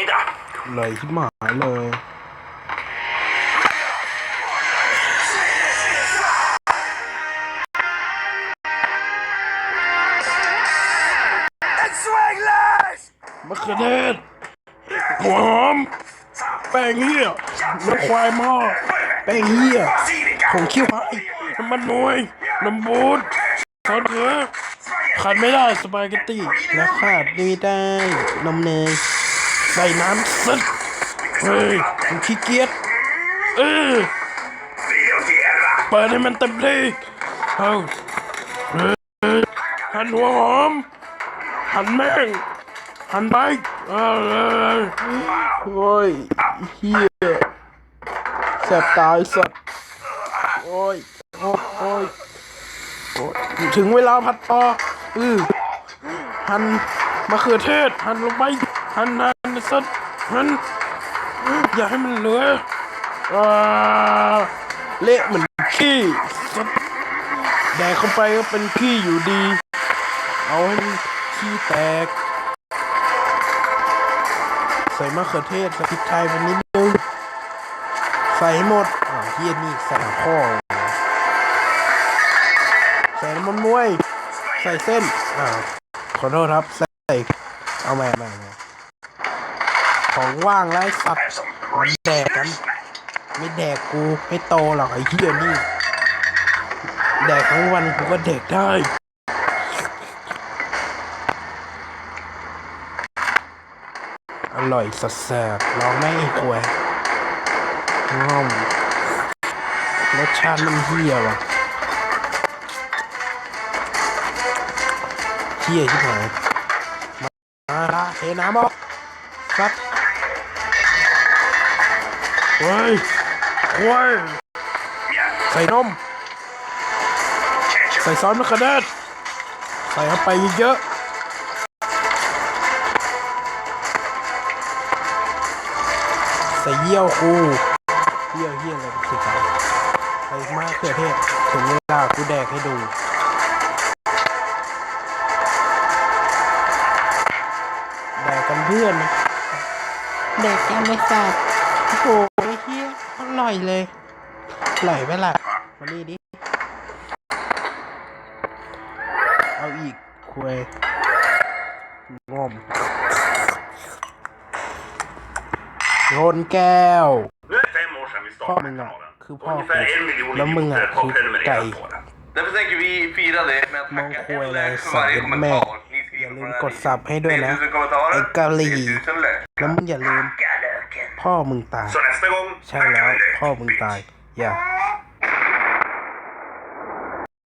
middag. เลยที่หมายเลย En svängles! มะเขือเทศหัวหอมแป้งเหี้ยน้ำควายหม้อแป้งเหี้ย Basilica! ผงเคี่ยวไม้น้ำมันมวยน้ำบูดซอสเขือขาดไม่ได้สปาเกตตี้และขาดไม่ได้นมเนย ใส่น้ำซึดเฮ้ยผมขี้เกียจเออเปิดให้มันเต็มที่เอาเฮ้ยหั่นหัวหอม หั่นแม่ง หั่นใบเออเออโอ้ยเฮียแสบตายสัตว์โอ้ยโอ้ยโอ้ยถึงเวลาผัดตออือหั่นมะเขือเทศ หั่นลงไป หันหันสัตว์หันอย่าให้มันเหลือเละเหมือนขี้สัตว์แดกเข้าไปก็เป็นขี้อยู่ดี เอาให้ขี้แตก ใส่มะเขือเทศส่พริกไทยไปนิดนึงใส่ให้หมดอ่าเฮียนี่ใส่ข้อใส่น้ำมันมวย ใส่เส้นอ่าขอโทษครับ ใส่ เอาแม่แม่แม่ ของว่างไอ้สัตว์มันแดกกัน ไม่แดกกูไม่โตหรอกไอ้เฮียนี่ แดกทั้งวันกูก็แดกได้อร่อยสัสแสบลองไม่ควยง่อมรสชาติมันเฮียว่ะเฮียที่ไหนมาละเทน้ำออกซัด เฮ้ยควยใส่นม ใส่ซอสมะเขือเทศใส่เข้าไปเยอะๆใส่เยี่ยวกูเยี่ยวเยี่ยอะไรสิครับใส่มะเขือเทศถึงเวลากูแดกให้ดูแดกกันเพื่อนนะแดกกันไม่ทราบ โอ้โหไอ้เหี้ยอร่อยเลยอร่อยไหมล่ะมาดีดิ เอาอีกคุยงอมโยนแก้ว พ่อมึงอะคือพ่อกูแล้วมึงอะคือไก่ Därför tänker vi fira det med att tacka en อย่าลืมกดสับให้ด้วยนะ ไอ้กะหรี่แล้วมึงอย่าลืม พ่อมึงตาย Så nästa gång ใช่แล้ว tackar vi dig. พ่อมึงตาย อย่า